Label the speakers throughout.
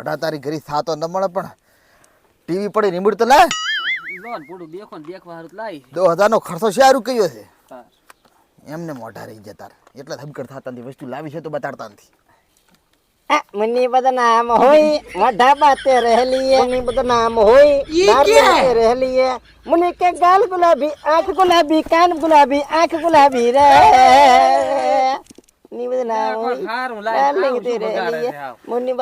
Speaker 1: મોઢા તારી ઘરી સાતો ન મળે પણ ટીવી પડી રીમોટ તો લાય.
Speaker 2: લોન પૂડું દેખો ને દેખવા હારું લાય
Speaker 1: દો હજારનો ખર્ચો શારું કયો છે? એમને મોઢા રહી જતા એટલે ધમકર થતા નથી વસ્તુ લાવી છે તો બતાડતા નથી.
Speaker 3: મની બધા નામ હોય મોઢા બાતે રહેલી
Speaker 2: મની બધા
Speaker 3: નામ
Speaker 2: હોય
Speaker 3: બાતે
Speaker 2: રહેલી મને
Speaker 3: કે
Speaker 2: ગાલ
Speaker 3: ગુલાબી
Speaker 2: આંખ
Speaker 3: ગુલાબી કાન ગુલાબી આંખ ગુલાબી રે. ની
Speaker 2: બધા નામ હોય હારું લાગે રહેલી
Speaker 1: મુની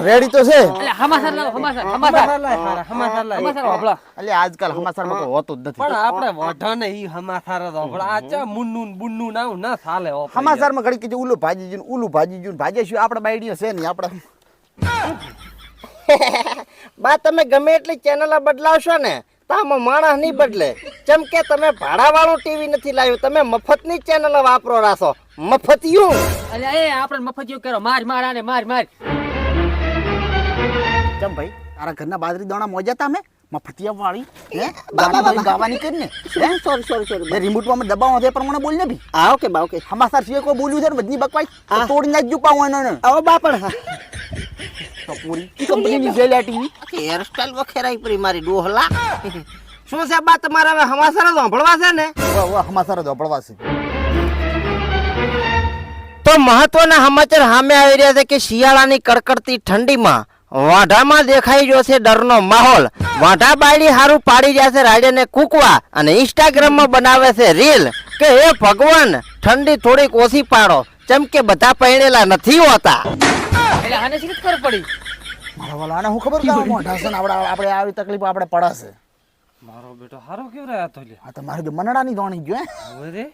Speaker 1: રેડી તો છે
Speaker 2: હમાસર હમાસર હમાસર હમાસર હમાસર
Speaker 1: આજકાલ સમાચારમાં કોઈ હોતું જ નથી
Speaker 4: પણ આપણે વઢાને ઈ હમાસાર જ આ ચા મુન્નું બુન્નું ના ના ચાલે હો ભાઈ
Speaker 1: ઘડી કીધું ઓલું ભાજી જ્યું ને ઓલું ભાજી શું બાયડીઓ છે નહીં આપણે
Speaker 3: બા તમે ગમે એટલી ચેનલ બદલાવશો ને તો આમાં માણસ નહીં બદલે. જેમ કે તમે ભાડાવાળું ટીવી નથી લાવ્યું તમે મફતની ચેનલ વાપરો રાખો. મફતિયું.
Speaker 2: અરે એ આપણે મફતિયું કરો. માર માર આને માર માર.
Speaker 1: ચમ ભાઈ તારા ઘરના બાજરી દાણા મોજા તા મેં મફતિયા વાળી હે બાબા બાબા ગાવાની કરી ને?
Speaker 3: સોરી સોરી સોરી
Speaker 1: રિમોટમાં દબાવો તે પ્રમાણે બોલ ને ભી
Speaker 3: આ ઓકે બા ઓકે.
Speaker 1: સમાચાર સિયો કો બોલ્યું છે ને બધી બકવાઈ
Speaker 3: હા.
Speaker 1: તોડી નાખજો પાઉં એનો ને
Speaker 3: આવો બા પણ હા.
Speaker 1: તો પૂરી કંપનીની છે લ્યા ટીવી?
Speaker 3: હેરસ્ટાઈલ વખેરાઈ પરી મારી ડોહલા. શું છે બા તમારે હવે હમાસારા જ છે ને?
Speaker 1: વાહ સમાચાર જ છે.
Speaker 3: તો મહત્વના સમાચાર સામે આવી રહ્યા છે કે શિયાળાની કડકડતી ઠંડીમાં વાઢામાં દેખાઈ રહ્યો છે ડરનો માહોલ. વાઢા બાયડી હારું પાડી રહ્યા છે રાડેને કૂકવા અને ઇન્સ્ટાગ્રામમાં બનાવે છે રીલ કે હે ભગવાન ઠંડી થોડીક ઓછી પાડો. ચમ કે બધા પહેણેલા નથી હોતા.
Speaker 2: એટલે આને શી ખબર પડી?
Speaker 1: મારા વાલા આને હું ખબર કામ મોઢા છે આપણે આપણે આવી તકલીફ આપણે પડાશે
Speaker 4: મારો બેટો હારો કેવ રહ્યા તો લે
Speaker 1: આ તો મારે જો મનડાની દોણી ગયો હે.
Speaker 4: હવે રે.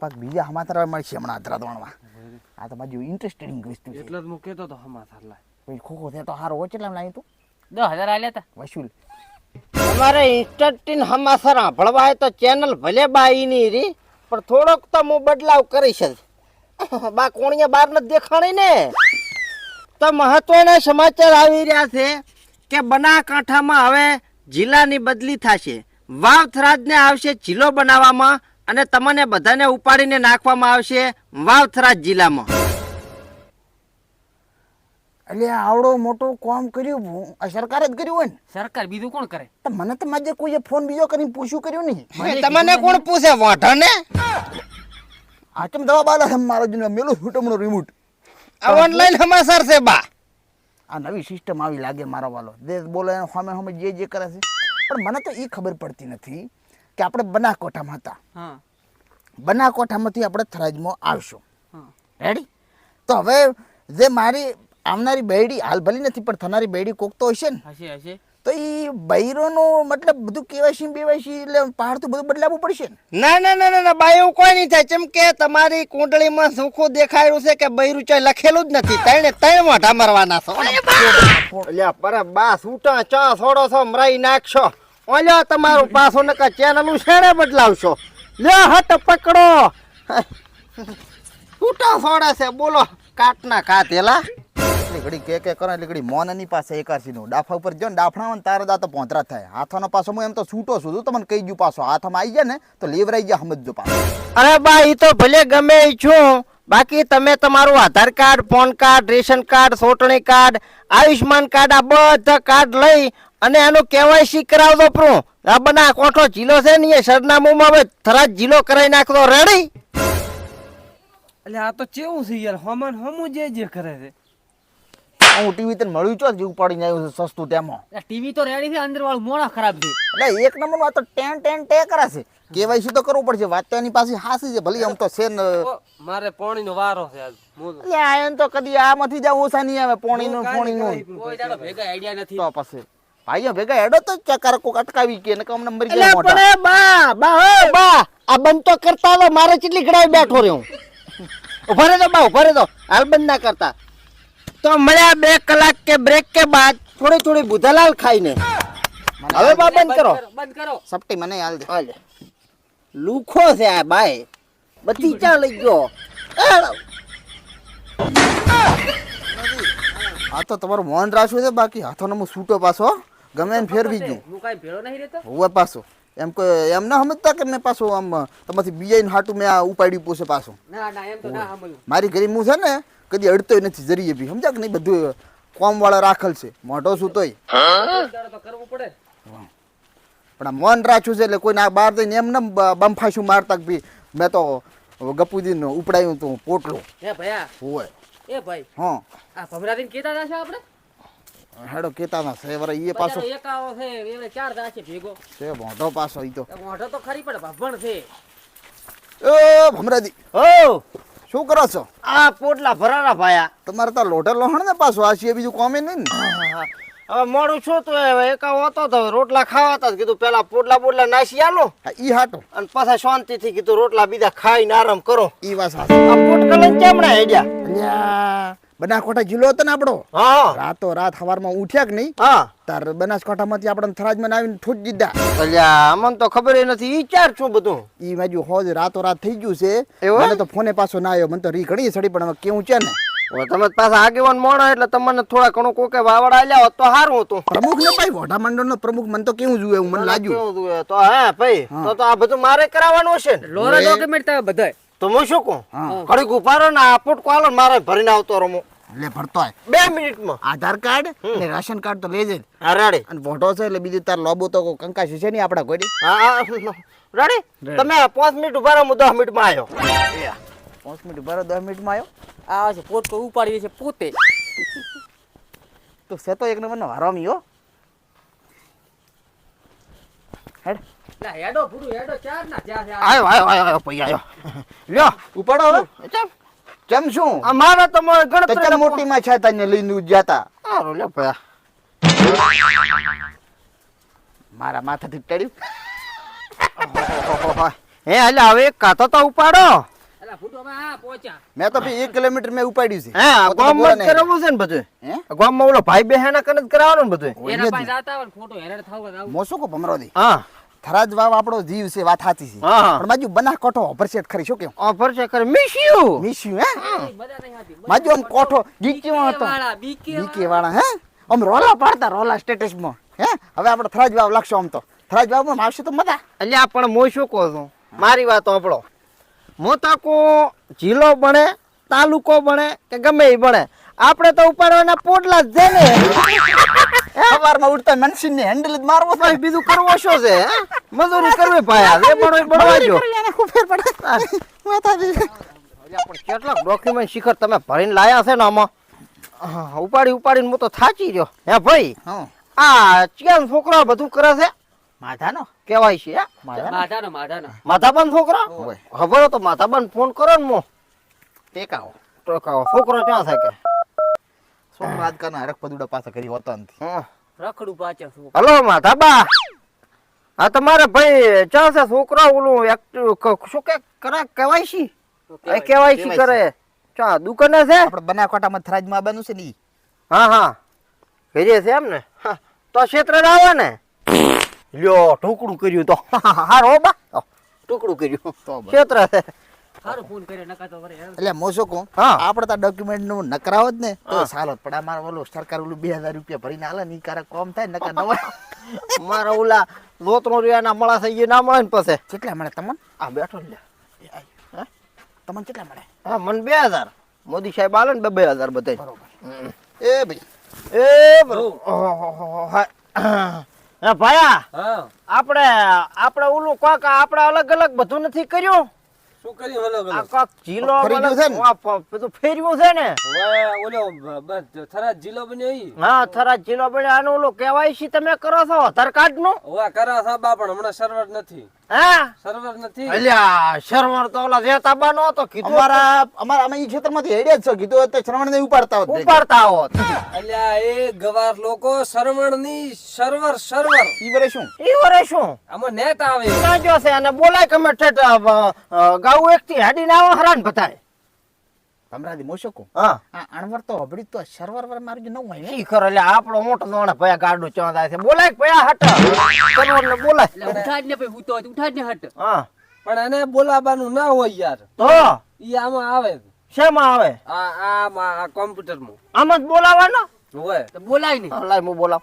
Speaker 1: પાક બીજા સમાચાર મળશે હમણાં અધરા દોણવા. આ તો બાજુ ઇન્ટરેસ્ટિંગ વસ્તુ છે.
Speaker 4: એટલે જ હું કહેતો તો હમાતર લાય.
Speaker 1: પછી ખોખો થયા તો હારો ઓછે લાવી તું.
Speaker 2: દસ હજાર આલ્યા તા.
Speaker 1: વસૂલ.
Speaker 3: તમારે ઇન્સ્ટન્ટીન હમાસર સાંભળવા હોય તો ચેનલ ભલે બાઈની રી પણ થોડોક તો હું બદલાવ કરીશ જ બા કોણીએ બાર નથી દેખાણી ને? તો મહત્વના સમાચાર આવી રહ્યા છે કે બનાસકાંઠામાં હવે જિલ્લાની બદલી થશે. વાવથરાજને આવશે જિલ્લો બનાવવામાં અને તમને બધાને ઉપાડીને નાખવામાં આવશે વાવથરાજ જિલ્લામાં.
Speaker 1: એટલે આવડો મોટો કામ કર્યું સરકારે જ કર્યું હોય ને?
Speaker 2: સરકાર બીજું કોણ કરે?
Speaker 1: મને તો માજે કોઈ ફોન બીજો કરીને પૂછ્યું કર્યું નહીં.
Speaker 3: તમને કોણ પૂછે? વાઢાને
Speaker 1: આ કેમ દવા બાલા છે મારો જૂનો મેલું છૂટમણું રિમોટ
Speaker 3: ઓનલાઈન હમાસર છે બા.
Speaker 1: આ નવી સિસ્ટમ આવી લાગે મારો વાલો. દેશ બોલે સામે સામે જે જે કરે છે. પણ મને તો એ ખબર પડતી નથી કે આપણે બનાસકોઠામાં હતા.
Speaker 2: હા.
Speaker 1: બનાસકોઠામાંથી આપણે થરાજમાં આવશું.
Speaker 2: હા.
Speaker 1: રેડી તો હવે જે મારી આવનારી બેડી હાલ ભલી નથી પણ થનારી બેડી કોક તો હશે ને.
Speaker 2: હશે હશે.
Speaker 1: તો એ બૈરોનું મતલબ બધું કેવાયસી બેવાયસી એટલે પહાડતું બધું બદલાવવું પડશે ને?
Speaker 3: ના ના ના ના બાઈ એવું કોઈ નહીં થાય. કેમ કે તમારી કુંડળીમાં સુખું દેખાયું છે કે બૈરું ચોય લખેલું જ નથી. તણે ત્રણ મોઢા મરવાના છો. અલ્યા પર બા સૂટા ચા સોડો છો મરાઈ નાખશો. ઓલ્યો તમારું પાછું નકા ચેનલું શેણે બદલાવશો? લ્યો હટ પકડો. સૂટા છોડે છે બોલો. કાટના કાતેલા.
Speaker 1: એટલે ઘડી કે કે કરે એટલે ઘડી મોનની પાસે એકારસીનું ડાફા ઉપર જો ને ડાફણા તારે દા તો પોંતરા થાય. હાથોનો પાછો હું એમ તો છૂટો છું. તમને કહી ગયું પાછો હાથમાં આવી જાય ને તો લેવરાઈ ગયા સમજજો પાછો.
Speaker 3: અરે બા એ તો ભલે ગમે છું. બાકી તમે તમારું Aadhaar card phone card ration card સોટણી card Ayushman card આ બધા કાર્ડ લઈ અને આનું કેવાયસી કરાવજો પ્રો. આ બના કોઠો જિલ્લો છે ને એ સરનામુંમાં હવે થરાદ જિલ્લો કરાવી નાખતો રેડી
Speaker 4: એટલે આ તો કેવું છે યાર? હમન હમું જે જે કરે છે.
Speaker 1: હું ટીવી તને મળ્યું છો જેવું પડીને આવ્યું છે સસ્તું તેમાં.
Speaker 2: ટીવી તો રેડી છે અંદર વાળું મોડા ખરાબ છે.
Speaker 1: એટલે એક નંબરનું આ તો ટેન ટેન ટે કરે છે. કેવાયસી તો કરવું પડશે વાત તો એની પાસે હાસી છે ભલે આમ તો છે ને.
Speaker 4: મારે પાણીનો વારો છે આજ
Speaker 1: એટલે આ એમ તો કદી આમાંથી જ ઓછા નહીં આવે પોણીનું પોણીનું.
Speaker 2: કોઈ દાડો ભેગા આઈડિયા નથી.
Speaker 1: તો પછી ભાઈઓ ભેગા હેડો તો ચકાર કોક અટકાવી કે ને કામ નંબર
Speaker 3: એટલે
Speaker 1: ગયા મોટા
Speaker 3: પણ બા બા હો બા આ બંધ તો કરતા હવે મારે કેટલી ગડાઈ બેઠો રહ્યો. ઉભરે તો બા ઉભરે તો હાલ બંધ ના કરતા. તો મળ્યા બે કલાક કે બ્રેક કે બાદ થોડી થોડી બુધાલાલ ખાઈને. હવે બા બંધ કરો.
Speaker 2: બંધ કરો
Speaker 1: સપટી મને હાલ દે
Speaker 3: હાલે. લુખો છે આ બાય. બધી ચા લઈ ગયો? એળો.
Speaker 1: આ તો તમારું મન રાખ્યું છે બાકી. હાથોનો હું છૂટો પાછો હો. ગમે એને ફેરવી ગયું.
Speaker 2: હું કાંઈ ભેળો નહીં રહેતો?
Speaker 1: હોવે પાછો. એમ કે એમ ના સમજતા કે મેં પાછું આમ તમારથી બીજાને હાટું મેં આ ઉપાડ્યું પૂછે પાછું?
Speaker 2: ના ના એમ તો ના સાંભળ્યું.
Speaker 1: મારી ઘરે હું છે ને કદી અડતોય નથી જરીએ બી. સમજા કે નહીં? બધું કોમ વાળા રાખલ છે. મોઢો શું તોય
Speaker 2: દાડો તો કરવું પડે
Speaker 1: પણ આ મન રાખ્યું છે એટલે કોઈને આ બહાર જઈને એમ ને બંફાશું મારતા બી મેં તો ગપુજીને ઉપડાયું તું પોટલો.
Speaker 2: હે ભયા.
Speaker 1: હોય.
Speaker 2: એ ભાઈ.
Speaker 1: હા.
Speaker 2: આ ભમરાદીને કેતા છે આપણે?
Speaker 1: હેડો કેતા ના છે વરે એ પાછો
Speaker 2: એકાવો છે એને ચાર દા છે ભેગો.
Speaker 1: છે મોઢો પાછો ઈ તો.
Speaker 2: મોઢો તો ખરી પણ ભભણ છે.
Speaker 1: ઓ ભમરાદી
Speaker 3: હો
Speaker 1: શું કરો છો?
Speaker 3: આ પોટલા ભરારા ભાયા.
Speaker 1: તમારે તો લોઢે લોહણ ને પાછું આ સિવાય બીજું કોમે નહીં ને.
Speaker 3: હવે મોડું છું તો એકા હોતો તો રોટલા ખાવા હતા કીધું પેલા પોટલા પોટલા નાસી આલો.
Speaker 1: ઈ હાટો.
Speaker 3: અને પાછા શાંતિથી કીધું રોટલા બીજા ખાઈને આરામ કરો.
Speaker 1: ઈ વાત
Speaker 3: આ પોટકલન ચેમણા હેડ્યા?
Speaker 1: બનાસકાંઠા જિલ્લો હતો ને આપણો?
Speaker 3: હા.
Speaker 1: રાતો રાત સવારમાં ઉઠ્યા કે નહીં?
Speaker 3: હા.
Speaker 1: તાર બનાસકાંઠામાંથી આપણે થરાજમાં આવીને ઠોજ દીધા.
Speaker 3: અલ્યા અમને તો ખબર નથી. ઈ ચાર છું બધું.
Speaker 1: ઈ બાજુ હોજ રાતો રાત થઈ ગયું છે. મને તો ફોને પાછો ના આવ્યો મને તો રી ઘણી સડી પણ હવે કેવું છે ને?
Speaker 3: તમે પાછા આગેવાન મોણો એટલે તમને થોડા ઘણું કોકે વાવડા આલ્યા હોત તો સારું હતું.
Speaker 1: પ્રમુખ ને ભાઈ વોઢા મંડળ નો પ્રમુખ મને તો કેવું જોયું મને લાગ્યું.
Speaker 3: તો હા ભાઈ તો તો આ બધું મારે કરાવવાનું હશે
Speaker 2: લોરા ડોક્યુમેન્ટ તમે બધાય.
Speaker 3: તો હું શું કહું?
Speaker 1: હા.
Speaker 3: ઘડીક ઊભા રહો ને આ પોટકો આલો મારે ભરીને આવતો રમો.
Speaker 1: એટલે ભરતો હોય.
Speaker 3: બે મિનિટમાં.
Speaker 1: આધાર કાર્ડ ને રાશન કાર્ડ તો લેજે જ.
Speaker 3: હા રેડી
Speaker 1: અને વોઢો છે એટલે બીજું તાર લોબો તો કોઈ કંકાશી છે નહીં આપણા કોઈ
Speaker 3: હા હા રેડી તમે પાંચ મિનિટ ઊભા રહો હું દસ મિનિટમાં આવ્યો
Speaker 1: પાંચ મિનિટ બરો દસ મિનિટમાં આવ્યો
Speaker 2: આ છે પોટકો ઉપાડી છે પોતે.
Speaker 1: તો છે તો એક નંબર નો હરામી હો. હેડ.
Speaker 2: લા હેડો ભૂરું હેડો ચાર ના જ્યાં છે આ.
Speaker 3: આવ્યો આવ્યો આવ્યો આવ્યો લ્યો.
Speaker 1: ઉપાડો હવે.
Speaker 3: ચમ
Speaker 1: કેમ શું?
Speaker 3: આ મારા તમારે
Speaker 1: તો
Speaker 3: ગણતરી
Speaker 1: ચમ મોટી માં છે તને લઈને જાતા મારા માથાથી ટળ્યું
Speaker 3: હે હાલે હવે એક કાતો તો ઉપાડો.
Speaker 1: મેં તો એક કિલોમીટર મેં ઉપાડ્યું છે.
Speaker 3: હે
Speaker 1: પોતે તો
Speaker 3: ગામમાં
Speaker 1: બોલે
Speaker 3: જ
Speaker 1: નહીં.
Speaker 3: કરાવવું છે ને બધું?
Speaker 1: હે?
Speaker 3: ગામમાં ઓલો ભાઈ બેહાના કને જ કરાવવાનું ને બધું
Speaker 2: એના પાસે જાતા હોય ખોટો હેરાન થાવ
Speaker 1: મોસો કો ભમરોદી
Speaker 3: હા.
Speaker 1: થરાજ વાવ આપણો જીવ છે વાત સાચી છે. પણ બાજુ બના કોઠો ઓપરસેટ ખરી શું કેવું?
Speaker 3: Offer miss you miss you
Speaker 1: હે?
Speaker 2: આવતી
Speaker 1: બાજુ આમ કોઠો. ગીકી હતો.
Speaker 2: બીકે
Speaker 1: વાળા હે? આમ રોલા પાડતા રોલા સ્ટેટસમાં હે? હવે આપણે થરાજ વાવ લાગશો આમ તો. થરાજ વાવમાં આવશે તો મજા.
Speaker 3: એટલે પણ હું શું કહું છું? મારી વાત સાંભળો. હું તાકો જિલ્લો બને તાલુકો બને કે ગમે એ બને. આપણે તો ઉપાડવાના પોટલા જ છે ને.
Speaker 1: સવારમાં ઉઠતા મનસીન ને હેન્ડલ જ મારવો
Speaker 3: ભાઈ બીજું કરવો શું છે મજૂરી કરવી ભાઈ આ જે એ જો અલ્યા પણ કેટલાક ડોક્યુમેન્ટ શિખર તમે ભરીને લાયા છે ને આમાં. ઉપાડી ઉપાડીને હું તો થાચી રહ્યો. હે ભાઈ? આ ચેન છોકરા બધું કરે છે?
Speaker 1: માથાનો
Speaker 3: કેવાય છે
Speaker 2: માધાનો. માધાનો
Speaker 3: માથાબાન છોકરા? ખબર તો માથાબાન ફોન કરો ને મો.
Speaker 1: ટેકાઓ.
Speaker 3: તો છોકરો ક્યાં થાય કે?
Speaker 1: શું વાત કરના હરક પદુડા પાસે કરી હોતા નથી.
Speaker 2: રખડું પાછળ
Speaker 3: હલો માથાબા હા તમારે ભાઈ ચા છે છોકરા ઓલું શું કે કરે કેવાય છે? એ કેવાય છે કરે. ચા દુકાને છે?
Speaker 1: આપણે બનાસકાંઠામાં થરાજમાં આવવાનું છે ને
Speaker 3: હા હા. કહીએ છે એમ ને તો ક્ષેત્ર જ આવે ને? લ્યો ટુકડું કર્યું તો. હારો બા. ટુકડું કર્યું.
Speaker 1: તો
Speaker 3: ક્ષેત્ર છે.
Speaker 2: સારું ફોન કર્યો નકા તો વરે હેરાન.
Speaker 1: એટલે મોસો કહું?
Speaker 3: હા.
Speaker 1: આપણે તો ડોક્યુમેન્ટનું નકરાવો જ ને તો. સાલો પણ અમારે ઓલું સરકાર ઓલું બે હજાર રૂપિયા ભરીને હાલે ને કારક કોમ થાય નકર નવા.
Speaker 3: મારા ઓલા લોતરો રૂપિયાના મળા થઈ ગયા ના મળે ને પછી.
Speaker 1: કેટલા મળે તમને?
Speaker 3: આ બેઠો લે
Speaker 1: તમને કેટલા મળે?
Speaker 3: હા મને બે હજાર. મોદી સાહેબ આલે ને બે હજાર બધા
Speaker 1: બરોબર. એ ભાઈ.
Speaker 3: એ બરોબર હા. ભાયા આપણે આપણે ઓલું કોક આપણે અલગ અલગ બધું નથી કર્યું?
Speaker 4: શું કર્યું અલગ
Speaker 3: આ
Speaker 4: અલગ
Speaker 3: કોક જિલ્લો અલગ-
Speaker 1: છે ને?
Speaker 3: આ પ- બધું ફેરવ્યું છે ને?
Speaker 4: ઓલો થરાજ જીલો બન્યો ઈ?
Speaker 3: હા થરા જિલ્લો બને આનું ઓલું કેવાયસી તમે કરો છો આધાર કાર્ડનું
Speaker 4: ઓવા કરો છો બા પણ હમણાં સર્વર નથી. સર્વર નથી.
Speaker 3: અલ્યા શર્મર તો ઓલા રેતા બાનો હતો કીધું
Speaker 1: અમારા અમારા અમે ઈ ક્ષેત્રમાંથી હેડ્યા છો કીધું હોત તો શ્રવણ ને ઉપાડતા હોત
Speaker 3: ઉપાડતા હોત.
Speaker 4: અલ્યા એ ગવાર લોકો સરવણની સર્વર સર્વર.
Speaker 1: ઈ વરે શું?
Speaker 3: ઈ વરે શું?
Speaker 4: આમાં નેટ આવે.
Speaker 3: સાજો છે અને બોલાય કમે ઠેઠ ગાઉ એક થી હાડીને આવો હરાન બતાય
Speaker 1: ભમરાજી મોસો કહું
Speaker 3: હા.
Speaker 1: આ અણવર તો હબડી તો સરવર વર મારું જે ન હોય
Speaker 3: શી ખરો એટલે આપણો મોટો દોણે ભયા ગાડો ચોંદા થાય છે. બોલાય ભયા હટ. સરવર ને બોલાય.
Speaker 2: એટલે ઉઠાડ ને પછી હું તો ઉઠાડ ને હટ.
Speaker 3: હા.
Speaker 4: પણ એને બોલાવાનું ના હોય યાર.
Speaker 3: તો?
Speaker 4: ઈ આમાં આવે
Speaker 3: શેમાં આવે?
Speaker 4: આ આમાં આ કોમ્પ્યુટરમાં
Speaker 3: આમ જ બોલાવવાનો?
Speaker 4: હોય.
Speaker 2: તો બોલાય નહીં
Speaker 3: લાય હું બોલાવ.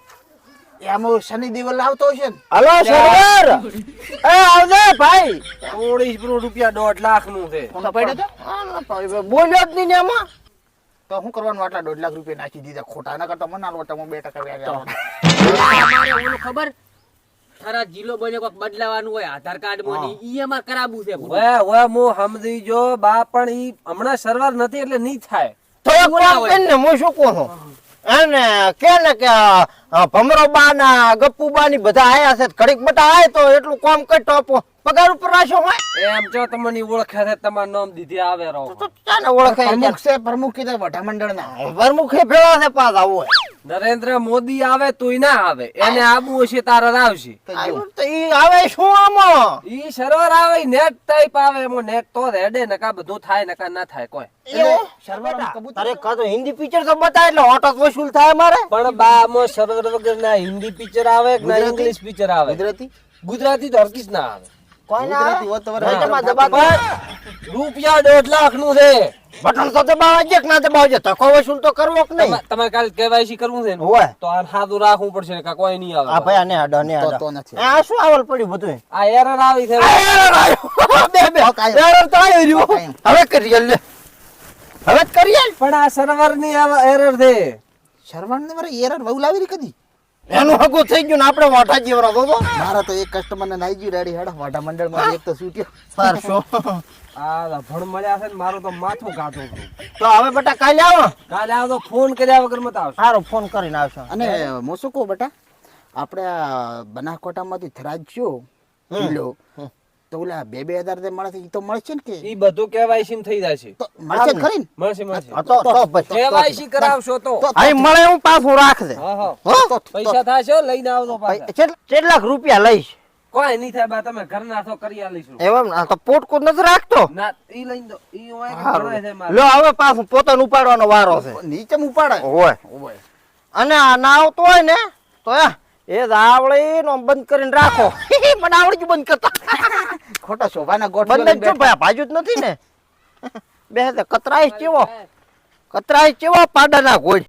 Speaker 1: એમાં શનિ દેવલ આવતો હશે ને.
Speaker 3: હલો સરવર એ આવજે ભાઈ!
Speaker 4: ચોવીસ રૂપિયા દોઢ લાખનું છે
Speaker 1: ફોન પડ્યો તો?
Speaker 3: હા, ના ભાઈ, બોલ્યો જ નહીં એમાં
Speaker 1: તો શું કરવાનું? આટલા દોઢ લાખ રૂપિયા નાખી દીધા. ખોટા ના કરતા મને આલો તમે બે ટકા વ્યાજ
Speaker 2: ખબર? તારા જિલ્લો બન્યો કોક બદલાવાનું હોય આધાર કાર્ડમાં ઈ અમાર કરાવવું છે
Speaker 4: વે વે હું સમજી જો બા પણ ઈ હમણાં સર્વર નથી એટલે નહીં થાય.
Speaker 3: તો કોણ ને હું શું કહો છું? એને કે ને કે ભમરો બા ના ગપ્પુ બા ની બધા આયા છે. ઘડીક બટા આય તો એટલું કામ કઈ ટોપો પગાર ઉપર રાખ્યો હોય?
Speaker 4: એમ જો તમને ઓળખે છે તમાર નામ દીધી આવે રહો.
Speaker 3: તો ચાને ઓળખે
Speaker 1: પ્રમુખ છે પ્રમુખ કીધા વઢા
Speaker 3: પ્રમુખ એ ભેળા છે પાસ આવો
Speaker 4: નરેન્દ્ર મોદી આવે તોય ના આવે. એને આબુ હશે તારા આવશે.
Speaker 3: તો ઈ આવે શું આમાં?
Speaker 4: ઈ સર્વર આવે નેટ ટાઈપ આવે એમો નેટ તો રેડે નકા બધું થાય નકા ના થાય કોઈ.
Speaker 1: સર્વર કબૂતર
Speaker 3: અરે કા તો હિન્દી પિક્ચર તો બતાય એટલે ઓટો વસૂલ થાય મારે.
Speaker 4: પણ બા આમાં સર્વર વગર ના હિન્દી પિક્ચર આવે કે ના ઇંગ્લિશ પિક્ચર આવે?
Speaker 1: ગુજરાતી?
Speaker 4: ગુજરાતી તો હરકીજ ના આવે.
Speaker 3: કોઈ ના
Speaker 1: ગુજરાતી હોત તો
Speaker 3: ભાઈ,
Speaker 1: વરાય.
Speaker 3: તમારે દબાતો
Speaker 4: રૂપિયા દોઢ લાખનું છે.
Speaker 3: બટન તો દબાવવા કે ના દબાવજે ધક્કો વસૂલ તો કરવો કે નહીં?
Speaker 4: તમારે કાલે કેવાયસી કરવું છે ને
Speaker 3: હોય.
Speaker 4: તો આ સાદું રાખવું પડશે ને કોઈ નહીં
Speaker 3: આ ભાઈ આને અડો ને
Speaker 1: તો-
Speaker 3: અડો
Speaker 1: તો નથી.
Speaker 3: આ શું આવલ પડ્યું બધું
Speaker 4: આ એરર આવી છે.
Speaker 3: બે બે.
Speaker 1: હા,
Speaker 3: તો આવી રહ્યું. હવે કરીએ લે. હવે કરીએ
Speaker 4: પણ આ સર્વરની એરર છે.
Speaker 1: શર્માન ને મારે એરર વહુ લાવી કદી?
Speaker 3: એનું હગું થઈ ગયું ને આપણે વાઠા જીવરા તો
Speaker 1: મારા તો એક કસ્ટમર ને નાઈ ગયું રેડી હેડ વાટા મંડળમાં એક તો સૂટ્યો.
Speaker 3: સર શું
Speaker 4: આ ભણ મળ્યા છે ને મારું તો માથું કાઢું
Speaker 3: તો હવે બેટા કાલે આવો.
Speaker 4: કાલે આવો તો ફોન કર્યા વગર મત આવશે.
Speaker 3: સારો ફોન કરીને આવશો.
Speaker 1: અને મોસુકો બેટા આપણે આ થરાજ્યો થરાજ છો કિલો તો ઓલા બે બે હજાર મળે છે એ તો મળશે ને કે?
Speaker 4: ઈ બધું કેવાયસી થઈ જાય છે.
Speaker 1: તો મળશે ખરી ને?
Speaker 4: મળશે મળશે.
Speaker 3: તો તો
Speaker 4: કેવાયસી કરાવશો તો.
Speaker 1: તો-
Speaker 3: અહીં મળે હું પાછું રાખજે.
Speaker 4: હા હા.
Speaker 3: હો?
Speaker 4: પૈસા થાશે લઈને આવજો પાછા.
Speaker 3: કેટલા રૂપિયા લઈશ.
Speaker 4: કોઈ નહીં થાય બા તમે ઘરના છો કરી આલીશું
Speaker 3: એમ ના? તો પોટકું નથી રાખતો.
Speaker 4: ના ઈ લઈને દો. ઈ હોય કે છે મારે.
Speaker 3: લો હવે પાછું પોતાનું ઉપાડવાનો વારો છે.
Speaker 1: નીચે ઉપાડે
Speaker 3: હોય. અને આ ના આવતો હોય ને તો એ એ જ નો બંધ કરીને રાખો. મને આવડી બંધ કરતા.
Speaker 1: ખોટા શોભાના ગોઠ
Speaker 3: બંધ જો ભાઈ ભાજુ જ નથી ને? બે હાથે કતરાઈશ કેવો કતરાઈશ કેવો પાડાના ગોળ.